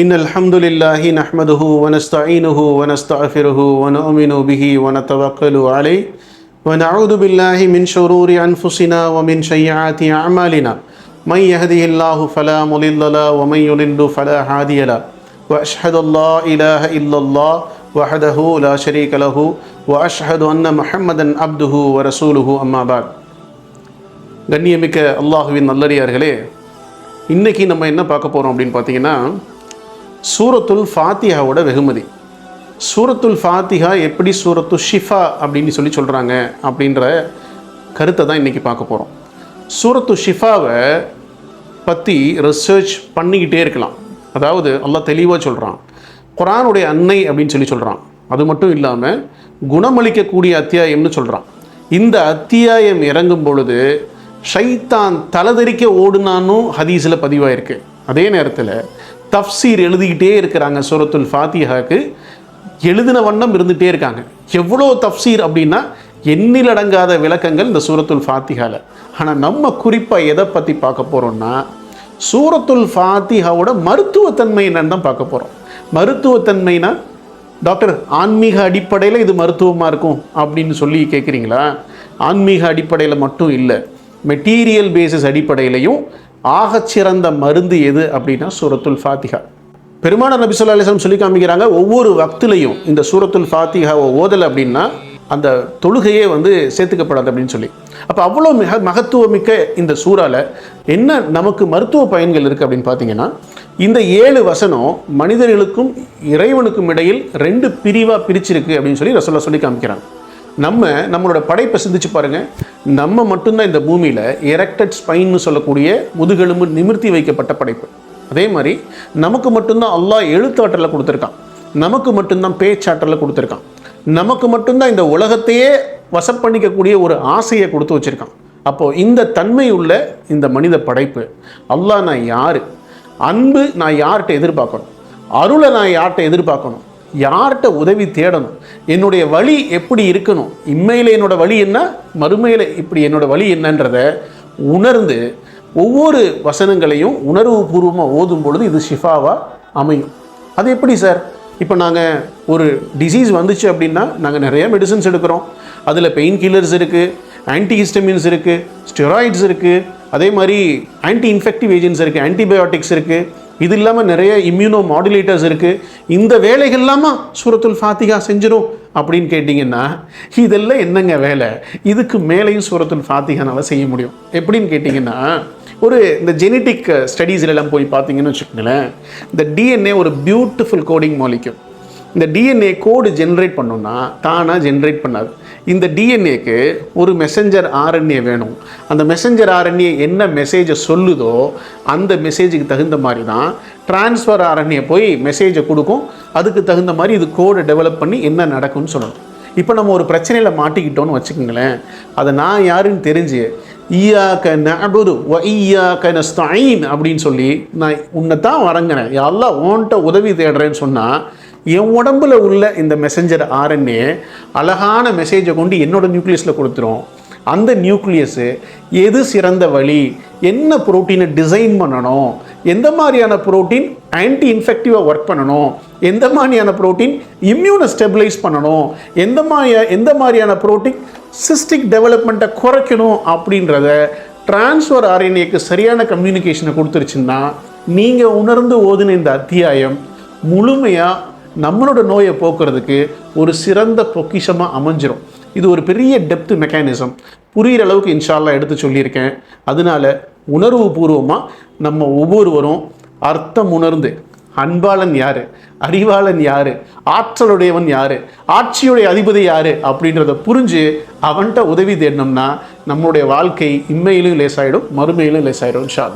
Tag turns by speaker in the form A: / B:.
A: إن الحمد لله نحمده ونستعينه ونستغفره ونؤمن به ونتوكل عليه ونعوذ بالله من شرور أنفسنا ومن سيئات أعمالنا من يهده الله فلا مضل له ومن يضلل فلا هادي له وأشهد أن لا إله إلا الله وحده لا شريك له وأشهد أن محمدا عبده ورسوله أما بعد கண்ணியமிக்க அல்லாஹுவின் நல்லடியார்களே இன்றைக்கி நம்ம என்ன பார்க்க போகிறோம் அப்படின்னு பார்த்தீங்கன்னா சூரத்துல் ஃபாத்திஹாவோட வெகுமதி. சூரத்துல் ஃபாத்திஹா எப்படி சூரத்து ஷிஃபா அப்படின்னு சொல்லி சொல்கிறாங்க அப்படின்ற கருத்தை தான் இன்றைக்கி பார்க்க போகிறோம் சூரத்து ஷிஃபாவை பற்றி ரிசர்ச் பண்ணிக்கிட்டே இருக்கலாம். அதாவது நல்லா தெளிவாக சொல்கிறான் குரானுடைய அன்னை அப்படின்னு சொல்லி சொல்கிறான் அது மட்டும் இல்லாமல் குணமளிக்கக்கூடிய அத்தியாயம்னு சொல்கிறான் இந்த அத்தியாயம் இறங்கும் பொழுது ஷைத்தான் தலதெறிக்க ஓடுனானும் ஹதீஸில் பதிவாயிருக்கு. அதே நேரத்தில் தஃப்சீர் எழுதிக்கிட்டே இருக்கிறாங்க சூரத்துல் ஃபாத்திஹாக்கு. எழுதின வண்ணம் இருந்துகிட்டே இருக்காங்க. எவ்வளோ தஃப்சீர் அப்படின்னா எண்ணிலடங்காத விளக்கங்கள் இந்த சூரத்துல் ஃபாத்திஹாவில் ஆனால் நம்ம குறிப்பாக எதை பற்றி பார்க்க போகிறோம்னா சூரத்துல் ஃபாத்திஹாவோட மருத்துவத்தன்மை என்னன்னு தான் பார்க்க போகிறோம் மருத்துவத்தன்மைனா டாக்டர் ஆன்மீக அடிப்படையில் இது மருத்துவமாக இருக்கும் அப்படின்னு சொல்லி கேட்குறீங்களா ஆன்மீக அடிப்படையில் மட்டும் இல்லை மெட்டீரியல் பேசிஸ் அடிப்படையிலையும் ஆகச்சிறந்த மருந்து எது அப்படின்னா சூரத்துல் ஃபாத்திகா பெருமான நபி சொல்லா அலிஸ்லாம் சொல்லி காமிக்கிறாங்க ஒவ்வொரு வக்திலையும் இந்த சூரத்துல் ஃபாத்திகாவை ஓதலை அப்படின்னா அந்த தொழுகையே வந்து சேர்த்துக்கப்படாது அப்படின்னு சொல்லி. அப்போ அவ்வளோ மிக மகத்துவமிக்க இந்த சூறால என்ன நமக்கு மருத்துவ பயன்கள் இருக்குது அப்படின்னு பார்த்தீங்கன்னா இந்த ஏழு வசனம் மனிதர்களுக்கும் இறைவனுக்கும் இடையில் ரெண்டு பிரிவாக பிரிச்சிருக்கு அப்படின்னு சொல்லி ரசோல்லா சொல்லி காமிக்கிறாங்க. நம்ம நம்மளோட படைப்பை சிந்திச்சு பாருங்க. நம்ம மட்டும்தான் இந்த பூமியில் எரெக்டட் ஸ்பைன்னு சொல்லக்கூடிய முதுகெலும்பு நிமிர்த்தி வைக்கப்பட்ட படைப்பு. அதே மாதிரி நமக்கு மட்டும்தான் அல்லாஹ் எழுத்தாற்றலை கொடுத்துருக்கான். நமக்கு மட்டும்தான் பேச்சாற்றலை கொடுத்துருக்கான். நமக்கு மட்டும்தான் இந்த உலகத்தையே வசப்பண்ணிக்கக்கூடிய ஒரு ஆசையை கொடுத்து வச்சுருக்கான். அப்போது இந்த தன்மை உள்ள இந்த மனித படைப்பு அல்லாஹ் நான் யார்? அன்பு நான் யார்கிட்ட எதிர்பார்க்கணும்? அருளை நான் யார்கிட்ட எதிர்பார்க்கணும்? யார்கிட்ட உதவி தேடணும்? என்னுடைய வழி எப்படி இருக்கணும்? இம்மையில் என்னோடய வழி என்ன? மறுமையில் இப்படி என்னோடய வழி என்னன்றத உணர்ந்து ஒவ்வொரு வசனங்களையும் உணர்வு பூர்வமாக ஓதும் பொழுது இது ஷிஃபாவாக அமையும். அது எப்படி சார்? இப்போ நாங்கள் ஒரு டிசீஸ் வந்துச்சு அப்படின்னா நாங்கள் நிறைய மெடிசன்ஸ் எடுக்கிறோம். அதில் பெயின் கில்லர்ஸ் இருக்குது ஆன்டிஹிஸ்டமின்ஸ் இருக்குது ஸ்டெராய்ட்ஸ் இருக்குது அதே மாதிரி ஆன்டி இன்ஃபெக்டிவ் ஏஜென்ட்ஸ் இருக்குது ஆன்டிபயோட்டிக்ஸ் இருக்குது இது இல்லாமல் நிறைய இம்யூனோ மாடுலேட்டர்ஸ் இருக்குது இந்த வேலைகள் இல்லாமல் சூரத்துல் ஃபாத்திகா செஞ்சிடும் அப்படின்னு கேட்டிங்கன்னா இதெல்லாம் என்னங்க வேலை? இதுக்கு மேலேயும் சூரத்துல் ஃபாத்திகானால் செய்ய முடியும். எப்படின்னு கேட்டிங்கன்னா ஒரு இந்த ஜெனட்டிக் ஸ்டடீஸ்லாம் போய் பார்த்தீங்கன்னு வச்சுக்கோங்களேன் இந்த டிஎன்ஏ ஒரு பியூட்டிஃபுல் கோடிங் மாலிக்யூல் இந்த டிஎன்ஏ கோடு ஜென்ரேட் பண்ணோன்னா தானாக ஜென்ரேட் பண்ணாது. இந்த டிஎன்ஏக்கு ஒரு மெசஞ்சர் ஆர்என்ஏ வேணும். அந்த மெசஞ்சர் ஆர்என்ஏ என்ன மெசேஜை சொல்லுதோ அந்த மெசேஜுக்கு தகுந்த மாதிரி தான் டிரான்ஸ்ஃபர் ஆர்என்ஏ போய் மெசேஜை கொடுக்கும். அதுக்கு தகுந்த மாதிரி இது கோடை டெவலப் பண்ணி என்ன நடக்கும்னு சொல்லணும். இப்போ நம்ம ஒரு பிரச்சனையில் மாட்டிக்கிட்டோன்னு வச்சுக்கோங்களேன். அதை நான் யாருன்னு தெரிஞ்சு ஈயாக்க நபுது வ ஈயாக்க நஸ்தாயின் அப்படின்னு சொல்லி நான் உன்னை தான் வரங்கினேன் எல்லாம் ஓன்ட்ட உதவி தேடுறேன்னு சொன்னால் என் உடம்புல உள்ள இந்த மெசஞ்சர் ஆர்என்ஏ அழகான மெசேஜை கொண்டு என்னோடய நியூக்ளியஸில் கொடுத்துரும். அந்த நியூக்ளியஸு எது சிறந்த வழி? என்ன ப்ரோட்டீனை டிசைன் பண்ணணும்? எந்த மாதிரியான ப்ரோட்டீன் ஆன்டி இன்ஃபெக்டிவாக ஒர்க் பண்ணணும்? எந்த மாதிரியான ப்ரோட்டீன் இம்யூனை ஸ்டெபிலைஸ் பண்ணணும்? எந்த மாதிரியா எந்த மாதிரியான ப்ரோட்டீன் சிஸ்டிக் டெவலப்மெண்ட்டை குறைக்கணும் அப்படின்றத டிரான்ஸ்ஃபர் ஆர்என்ஏக்கு சரியான கம்யூனிகேஷனை கொடுத்துருச்சுன்னா நீங்கள் உணர்ந்து ஓதுன இந்த அத்தியாயம் முழுமையாக நம்மளோட நோயை போக்குறதுக்கு ஒரு சிறந்த பொக்கிஷமாக அமைஞ்சிரும். இது ஒரு பெரிய டெப்த் மெக்கானிசம் புரிகிற அளவுக்கு இன்ஷால்லாம் எடுத்து சொல்லியிருக்கேன். அதனால உணர்வு பூர்வமாக நம்ம ஒவ்வொருவரும் அர்த்தம் உணர்ந்து அன்பாளன் யார் அறிவாளன் யார் ஆற்றலுடையவன் யார் ஆட்சியுடைய அதிபதி யார் அப்படின்றத புரிஞ்சு அவன்கிட்ட உதவி தேடினோம்னா நம்மளுடைய வாழ்க்கை இம்மையிலும் லேசாயிடும் மறுமையிலும் லேசாயிடும் இன்ஷா